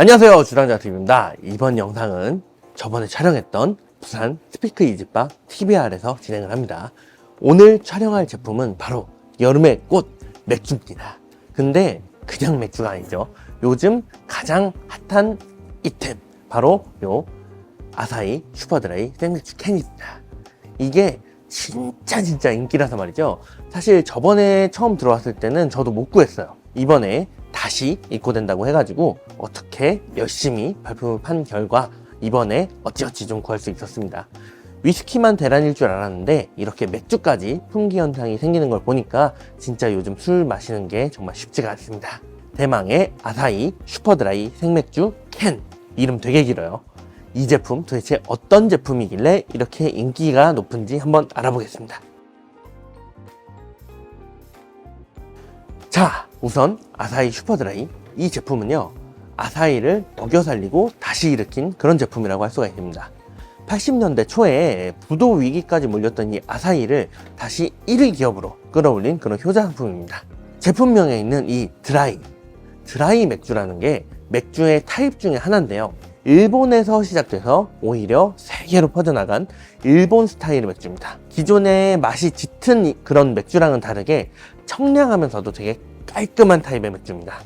안녕하세요 주당자TV입니다. 이번 영상은 저번에 촬영했던 부산 스피크 이집바 TBR에서 진행을 합니다. 오늘 촬영할 제품은 바로 여름의 꽃 맥주입니다. 근데 그냥 맥주가 아니죠. 요즘 가장 핫한 이템 바로 요 아사히 슈퍼드라이 생맥주 캔입니다. 이게 진짜 진짜 인기라서 말이죠. 사실 저번에 처음 들어왔을 때는 저도 못 구했어요. 이번에 다시 입고된다고 해가지고 어떻게 열심히 발품을 판 결과 이번에 어찌어찌 좀 구할 수 있었습니다. 위스키만 대란일 줄 알았는데 이렇게 맥주까지 품귀 현상이 생기는 걸 보니까 진짜 요즘 술 마시는 게 정말 쉽지가 않습니다. 대망의 아사히 슈퍼드라이 생맥주 캔 이름 되게 길어요. 이 제품 도대체 어떤 제품이길래 이렇게 인기가 높은지 한번 알아보겠습니다. 자, 우선 아사히 슈퍼드라이 이 제품은요 아사히를 녹여 살리고 다시 일으킨 그런 제품이라고 할 수가 있습니다. 80년대 초에 부도 위기까지 몰렸던 이 아사히를 다시 1위 기업으로 끌어올린 그런 효자 상품입니다. 제품명에 있는 이 드라이 드라이 맥주라는 게 맥주의 타입 중에 하나인데요. 일본에서 시작돼서 오히려 세계로 퍼져나간 일본 스타일의 맥주입니다. 기존의 맛이 짙은 이- 그런 맥주랑은 다르게 청량하면서도 되게 깔끔한 타입의 맥주입니다.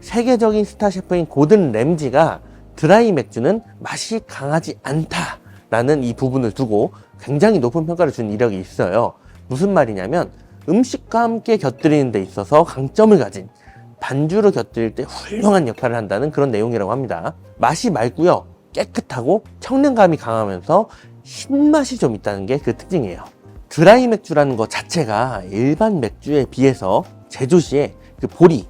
세계적인 스타 셰프인 고든 램지가 드라이 맥주는 맛이 강하지 않다라는 이 부분을 두고 굉장히 높은 평가를 준 이력이 있어요. 무슨 말이냐면 음식과 함께 곁들이는 데 있어서 강점을 가진 반주로 곁들일 때 훌륭한 역할을 한다는 그런 내용이라고 합니다. 맛이 맑고요. 깨끗하고 청량감이 강하면서 신맛이 좀 있다는 게 그 특징이에요. 드라이 맥주라는 것 자체가 일반 맥주에 비해서 제조 시에 그 보리,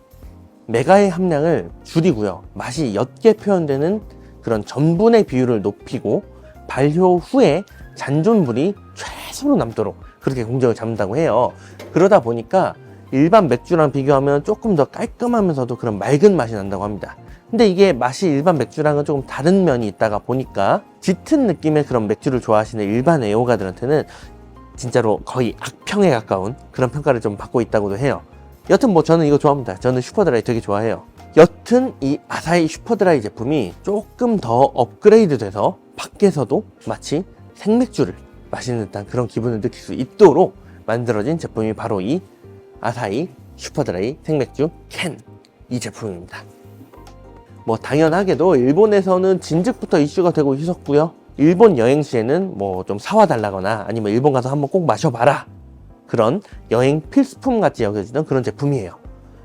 메가의 함량을 줄이고요. 맛이 옅게 표현되는 그런 전분의 비율을 높이고 발효 후에 잔존물이 최소로 남도록 그렇게 공정을 잡는다고 해요. 그러다 보니까 일반 맥주랑 비교하면 조금 더 깔끔하면서도 그런 맑은 맛이 난다고 합니다. 근데 이게 맛이 일반 맥주랑은 조금 다른 면이 있다가 보니까 짙은 느낌의 그런 맥주를 좋아하시는 일반 애호가들한테는 진짜로 거의 악평에 가까운 그런 평가를 좀 받고 있다고도 해요. 여튼 뭐 저는 이거 좋아합니다. 저는 슈퍼드라이 되게 좋아해요. 여튼 이 아사히 슈퍼드라이 제품이 조금 더 업그레이드 돼서 밖에서도 마치 생맥주를 마시는 듯한 그런 기분을 느낄 수 있도록 만들어진 제품이 바로 이 아사히 슈퍼드라이 생맥주 캔 이 제품입니다. 뭐 당연하게도 일본에서는 진즉부터 이슈가 되고 있었고요. 일본 여행 시에는 뭐 좀 사와 달라거나 아니면 일본 가서 한번 꼭 마셔봐라 그런 여행 필수품 같이 여겨지던 그런 제품이에요.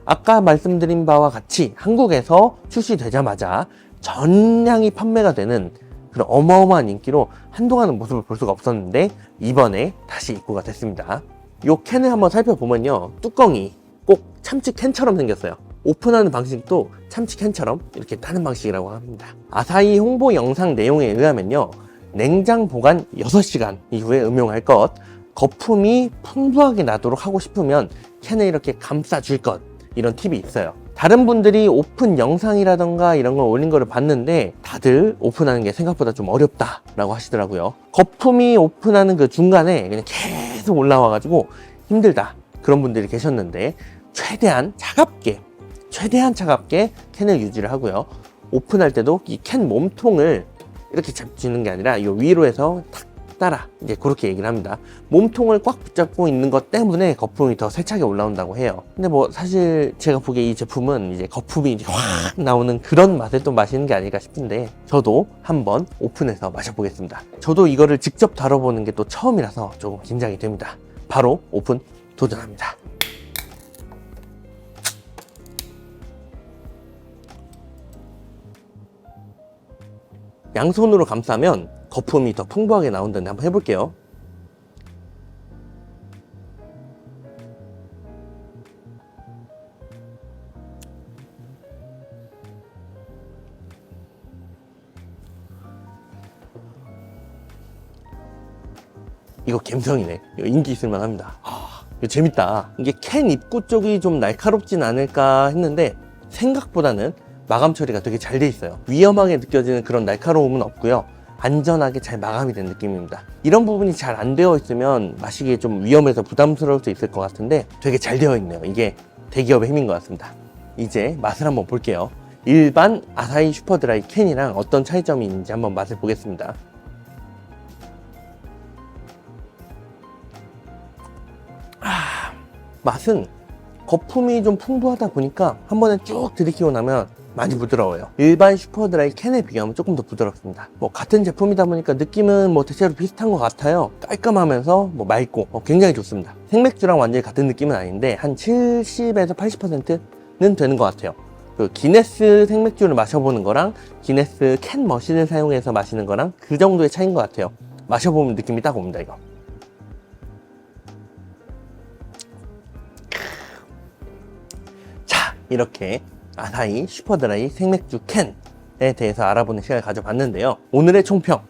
아까 말씀드린 바와 같이 한국에서 출시되자마자 전량이 판매가 되는 그런 어마어마한 인기로 한동안은 모습을 볼 수가 없었는데 이번에 다시 입고가 됐습니다. 요 캔을 한번 살펴보면요. 뚜껑이 꼭 참치 캔처럼 생겼어요. 오픈하는 방식도 참치 캔처럼 이렇게 타는 방식이라고 합니다. 아사히 홍보 영상 내용에 의하면요. 냉장 보관 6시간 이후에 음용할 것, 거품이 풍부하게 나도록 하고 싶으면 캔을 이렇게 감싸줄 것, 이런 팁이 있어요. 다른 분들이 오픈 영상이라던가 이런 걸 올린 거를 봤는데 다들 오픈하는 게 생각보다 좀 어렵다 라고 하시더라고요. 거품이 오픈하는 그 중간에 그냥 계속 올라와 가지고 힘들다. 그런 분들이 계셨는데 최대한 차갑게 최대한 차갑게 캔을 유지를 하고요. 오픈할 때도 이 캔 몸통을 이렇게 잡지는 게 아니라 이 위로 해서 탁 따라 이제 그렇게 얘기를 합니다. 몸통을 꽉 붙잡고 있는 것 때문에 거품이 더 세차게 올라온다고 해요. 근데 뭐 사실 제가 보기에 이 제품은 이제 거품이 이제 확 나오는 그런 맛을 또 마시는 게 아닐까 싶은데 저도 한번 오픈해서 마셔보겠습니다. 저도 이거를 직접 다뤄보는 게 또 처음이라서 조금 긴장이 됩니다. 바로 오픈 도전합니다. 양손으로 감싸면 거품이 더 풍부하게 나온다는데 한번 해볼게요. 이거 갬성이네. 이거 인기 있을만 합니다. 아, 이거 재밌다. 이게 캔 입구 쪽이 좀 날카롭진 않을까 했는데 생각보다는 마감 처리가 되게 잘 돼 있어요. 위험하게 느껴지는 그런 날카로움은 없고요. 안전하게 잘 마감이 된 느낌입니다. 이런 부분이 잘 안 되어 있으면 마시기에 좀 위험해서 부담스러울 수 있을 것 같은데 되게 잘 되어 있네요. 이게 대기업의 힘인 것 같습니다. 이제 맛을 한번 볼게요. 일반 아사히 슈퍼드라이 캔이랑 어떤 차이점이 있는지 한번 맛을 보겠습니다. 아, 맛은 거품이 좀 풍부하다 보니까 한 번에 쭉 들이키고 나면 많이 부드러워요. 일반 슈퍼드라이 캔에 비교하면 조금 더 부드럽습니다. 뭐 같은 제품이다 보니까 느낌은 뭐 대체로 비슷한 것 같아요. 깔끔하면서 뭐 맑고 어, 굉장히 좋습니다. 생맥주랑 완전히 같은 느낌은 아닌데 한 70에서 80%는 되는 것 같아요. 그 기네스 생맥주를 마셔보는 거랑 기네스 캔 머신을 사용해서 마시는 거랑 그 정도의 차이인 것 같아요. 마셔보면 느낌이 딱 옵니다, 이거. 자, 이렇게 아사히 슈퍼드라이 생맥주 캔에 대해서 알아보는 시간을 가져봤는데요. 오늘의 총평.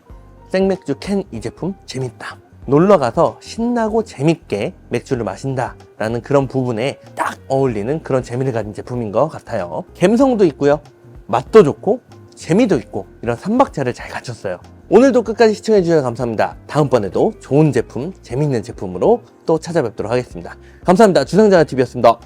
생맥주 캔 이 제품 재밌다. 놀러 가서 신나고 재밌게 맥주를 마신다. 라는 그런 부분에 딱 어울리는 그런 재미를 가진 제품인 것 같아요. 감성도 있고요. 맛도 좋고, 재미도 있고, 이런 삼박자를 잘 갖췄어요. 오늘도 끝까지 시청해주셔서 감사합니다. 다음번에도 좋은 제품, 재밌는 제품으로 또 찾아뵙도록 하겠습니다. 감사합니다. 주상자TV였습니다.